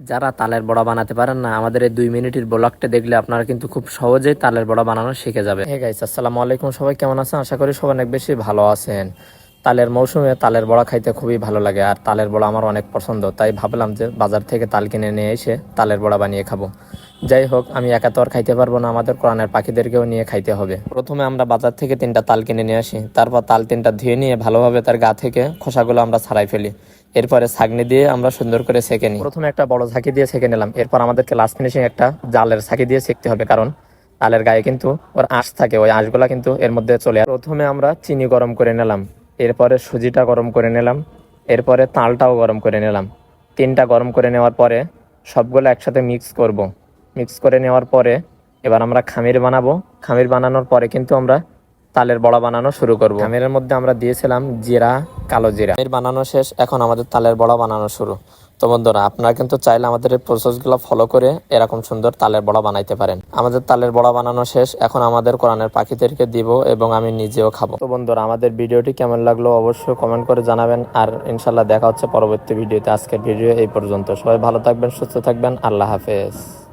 যারা তালের বড়া বানাতে পারেন না, আমাদের এই দুই মিনিটের ব্লগটা দেখলে আপনারা কিন্তু খুব সহজেই তালের বড়া বানানো শিখে যাবে। হ্যাঁ গাইস, আসসালামু আলাইকুম, সবাই কেমন আছেন? আশা করি সবাই অনেক বেশি ভালো আছেন। তালের মৌসুমে তালের বড়া খাইতে খুবই ভালো লাগে, আর তালের বড়া আমার অনেক পছন্দ, তাই ভাবলাম যে বাজার থেকে তাল কিনে নিয়ে এসে তালের বড়া বানিয়ে খাব। যাই হোক আমি একা তো আর খাইতে পারব না, আমাদের কোরআনের পাখিদেরকেও নিয়ে খাইতে হবে। প্রথমে আমরা বাজার থেকে তিনটা তাল কিনে নিয়ে আসি, তারপর তাল তিনটা ধুয়ে নিয়ে ভালোভাবে তার গা থেকে খোসাগুলো আমরা ছাড়াই ফেলি। এরপরে ছাগনি দিয়ে আমরা সুন্দর করে সেকে নিই। প্রথমে একটা বড় ঝাঁকি দিয়ে সেকে নিলাম, এরপর আমাদেরকে লাস্ট ফিনিশিং একটা জালের ছাঁকি দিয়ে সেকতে হবে, কারণ তালের গায়ে কিন্তু ওর আঁশ থাকে, ওই আঁশগুলা কিন্তু এর মধ্যে চলে। প্রথমে আমরা চিনি গরম করে নিলাম, এরপরে সুজিটা গরম করে নিলাম, এরপরে তালটাও গরম করে নিলাম। তিনটা গরম করে নেওয়ার পরে সবগুলো একসাথে মিক্স করব। মিক্স করে নেওয়ার পরে এবার আমরা খামির বানাবো। খামির বানানোর পরে কিন্তু আমরা তালের বড়া বানানো শুরু করব। খামিরের মধ্যে আমরা দিয়েছিলাম জিরা, কালো জিরা। খামির বানানো শেষ, এখন আমাদের তালের বড়া বানানো শুরু। তো বন্ধুরা, আপনারা কিন্তু চাইলে আমাদের এই প্রসেসগুলো ফলো করে এরকম সুন্দর তালের বড়া বানাইতে পারেন। আমাদের তালের বড়া বানানো শেষ, এখন আমাদের কোরআনের পাখিদেরকে দিব এবং আমি নিজেও খাব। তো বন্ধুরা, আমাদের ভিডিওটি কেমন লাগল অবশ্যই কমেন্ট করে জানাবেন। আর ইনশাল্লাহ দেখা হচ্ছে পরবর্তী ভিডিওতে। আজকের ভিডিও এই পর্যন্ত। সবাই ভালো থাকবেন, সুস্থ থাকবেন। আল্লাহ হাফেজ।